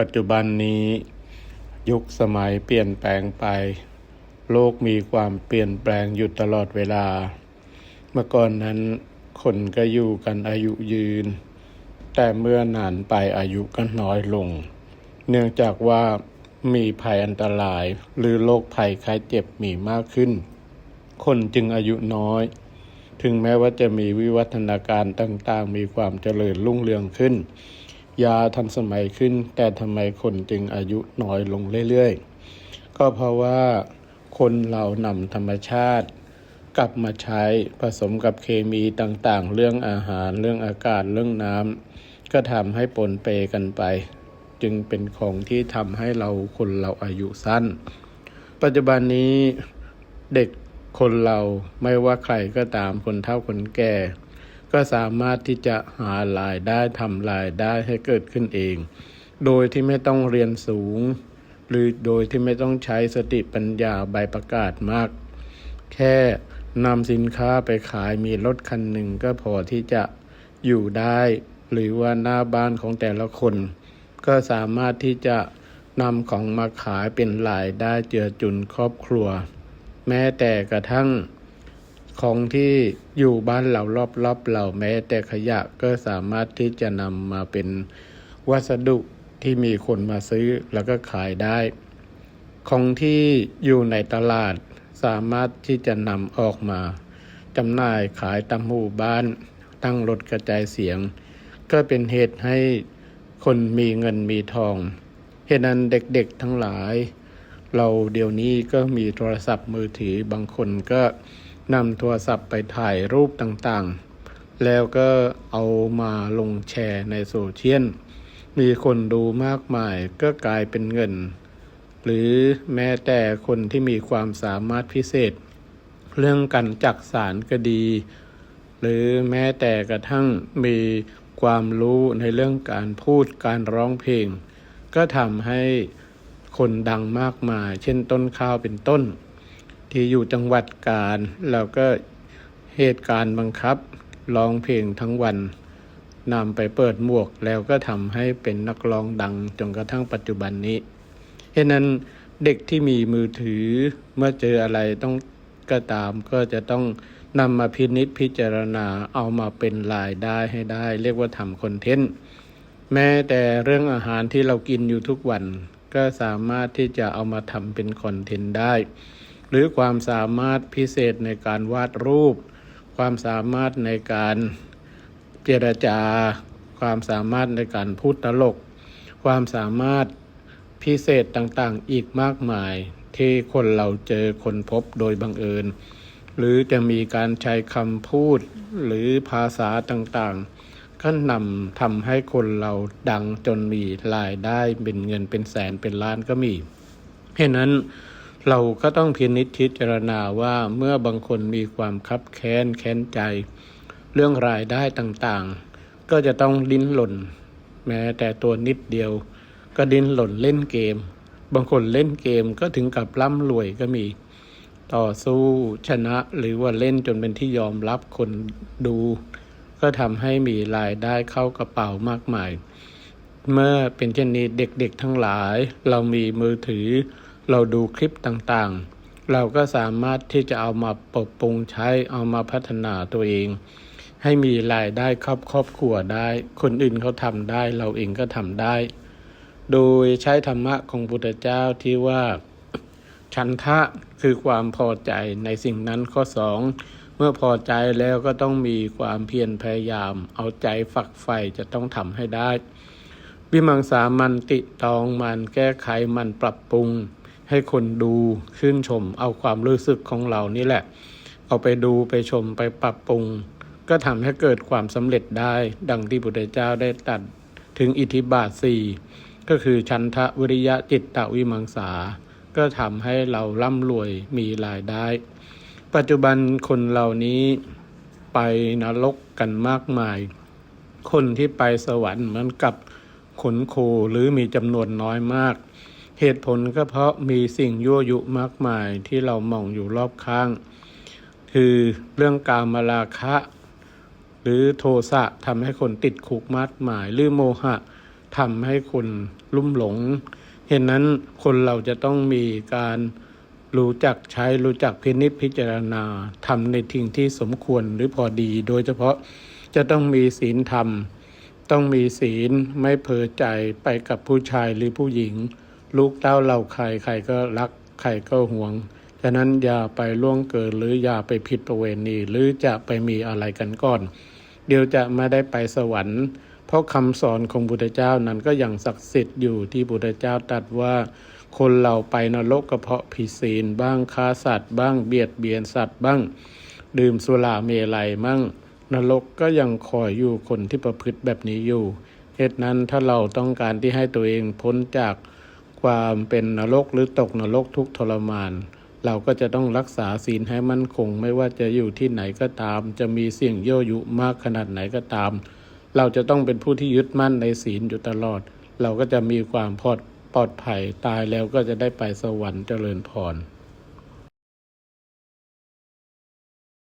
ปัจจุบันนี้ยุคสมัยเปลี่ยนแปลงไป โลกมีความเปลี่ยนแปลงอยู่ตลอดเวลา เมื่อก่อนนั้นคนก็อยู่กันอายุยืน แต่เมื่อนานไปอายุก็น้อยลง เนื่องจากว่ามีภัยอันตรายหรือโรคภัยไข้เจ็บมีมากขึ้น คนจึงอายุน้อย ถึงแม้ว่าจะมีวิวัฒนาการต่างๆ มีความเจริญรุ่งเรืองขึ้น ยาทันสมัยขึ้น แต่ทำไมคนจึงอายุน้อยลงเรื่อยๆ ก็เพราะว่าคนเรานำธรรมชาติ กลับมาใช้ผสมกับเคมีต่างๆ เรื่องอาหารเรื่องอากาศเรื่องน้ำก็ทำให้ปนเปกันไป จึงเป็นของที่ทำให้เราคนเราอายุสั้น ปัจจุบันนี้เด็กคนเราไม่ว่าใครก็ตามคนเฒ่าคนแก่ ก็สามารถที่จะหารายได้ทำรายได้ให้เกิดขึ้นเอง โดยที่ไม่ต้องเรียนสูง หรือโดยที่ไม่ต้องใช้สติปัญญาใบประกาศมาก แค่นำสินค้าไปขายมีรถคันหนึ่งก็พอที่จะอยู่ได้ หรือว่าหน้าบ้านของแต่ละคน ก็สามารถที่จะนำของมาขายเป็นรายได้เจือจุนครอบครัว แม้แต่กระทั่ง ของที่อยู่บ้านเรารอบๆเราแม้ แต่ขยะก็สามารถที่จะนำมาเป็นวัสดุที่มีคนมาซื้อแล้วก็ขายได้ ของที่อยู่ในตลาดสามารถที่จะนำออกมาจำหน่ายขายตามหมู่บ้าน ตั้งรถกระจายเสียง ก็เป็นเหตุให้คนมีเงินมีทอง เหตุนั้นเด็กๆทั้งหลาย เราเดี๋ยวนี้ก็มีโทรศัพท์มือถือบางคนก็ นำโทรศัพท์ไปถ่ายรูปต่างๆ แล้วก็เอามาลงแชร์ในโซเชียล มีคนดูมากมายก็กลายเป็นเงิน หรือแม้แต่คนที่มีความสามารถพิเศษ เรื่องการจักสารก็ดี หรือแม้แต่กระทั่งมีความรู้ในเรื่องการพูดการร้องเพลง ก็ทำให้คนดังมากมาย เช่นต้นข้าวเป็นต้น ที่อยู่จังหวัดกาญแล้วก็เหตุการณ์บังคับร้องเพลงทั้งวันนำไปเปิดหมวกแล้วก็ทำให้เป็นนักร้องดังจนกระทั่งปัจจุบันนี้เหตุนั้นเด็กที่มีมือถือเมื่อเจออะไรต้องก็ตามก็จะต้องนำมาพินิจพิจารณาเอามาเป็นรายได้ให้ได้ เรียกว่าทำคอนเทนต์แม้แต่เรื่องอาหารที่เรากินอยู่ทุกวัน ก็สามารถที่จะเอามาทำเป็นคอนเทนต์ได้ หรือความสามารถพิเศษในการวาดรูป ความสามารถในการเจรจา ความสามารถในการพูดตลก ความสามารถพิเศษต่างๆ อีกมากมาย ที่คนเราเจอคนพบโดยบังเอิญ หรือจะมีการใช้คำพูดหรือภาษาต่างๆ ก็นำทำให้คนเราดังจนมีรายได้เป็นเงินเป็นแสนเป็นล้านก็มีเพราะนั้น เราก็ต้องพินิจพิจารณาว่าเมื่อบางคนมีความคับแค้นแค้นใจ เรื่องรายได้ต่างๆ ก็จะต้องดิ้นหล่น แม้แต่ตัวนิดเดียว ก็ดิ้นหล่นเล่นเกม บางคนเล่นเกมก็ถึงกับร่ำรวยก็มี ต่อสู้ชนะหรือว่าเล่นจนเป็นที่ยอมรับคนดู ก็ทำให้มีรายได้เข้ากระเป๋ามากมาย เมื่อเป็นเช่นนี้เด็กๆทั้งหลาย เรามีมือถือ เราดูคลิปต่างๆ เราก็สามารถที่จะเอามาปรับปรุงใช้เอามาพัฒนาตัวเอง ให้มีรายได้ครอบครอบครัวได้ คนอื่นเขาทำได้ เราเองก็ทำได้ โดยใช้ธรรมะของพุทธเจ้าที่ว่าฉันทะคือความพอใจในสิ่งนั้นข้อสองเมื่อพอใจแล้วก็ต้องมีความเพียรพยายาม เอาใจฝักใฝ่จะต้องทำให้ได้ วิมังสามันติตองมันแก้ไขมันปรับปรุง ให้คนดูชื่นชม เอาความรู้สึกของเรานี่แหละ เอาไปดูไปชมไปปรับปรุง ก็ทำให้เกิดความสำเร็จได้ ดังที่พุทธเจ้าได้ตัดถึงอิทธิบาทสี่ก็คือชันทะวิริยะจิตตวิมังสา ก็ทำให้เราร่ำรวยมีรายได้ ปัจจุบันคนเหล่านี้ไปนรกกันมากมาย คนที่ไปสวรรค์เหมือนกับขนโคหรือมีจำนวนน้อยมาก เหตุผลก็เพราะมีสิ่งยั่วยุมากมายที่เรามองอยู่รอบข้าง คือเรื่องการมาราคะ หรือโทสะทำให้คนติดคุกมากมาย หรือโมหะทำให้คนลุ่มหลง เห็นนั้นคนเราจะต้องมีการรู้จักใช้รู้จักพินิจพิจารณาทำในทิ้งที่สมควรหรือพอดี โดยเฉพาะจะต้องมีศีลธรรม ต้องมีศีลไม่เผลอใจไปกับผู้ชายหรือผู้หญิง ลูกเต้าเราใครใครก็รักใครก็ห่วง ฉะนั้นอย่าไปล่วงเกินหรืออย่าไปผิดประเวณีหรือจะไปมีอะไรกันก่อน เดี๋ยวจะไม่ได้ไปสวรรค์ เพราะคำสอนของพุทธเจ้านั้นก็ยังศักดิ์สิทธิ์อยู่ที่พุทธเจ้าตรัสว่า คนเราไปนรกกระเพาะผิดศีลบ้างฆ่าสัตว์บ้างเบียดเบียนสัตว์บ้าง ดื่มสุราเมลัยมั่ง นรกก็ยังคอยอยู่คนที่ประพฤติแบบนี้อยู่เหตุนั้นถ้าเราต้องการที่ให้ตัวเองพ้นจาก ความเป็นนรกหรือตกนรกทุกทรมาน เราก็จะต้องรักษาศีลให้มั่นคง ไม่ว่าจะอยู่ที่ไหนก็ตาม จะมีเสี่ยงโยยุมากขนาดไหนก็ตาม เราจะต้องเป็นผู้ที่ยึดมั่นในศีลอยู่ตลอด เราก็จะมีความปลอดปลอดภัยตายแล้วก็จะได้ไปสวรรค์เจริญพร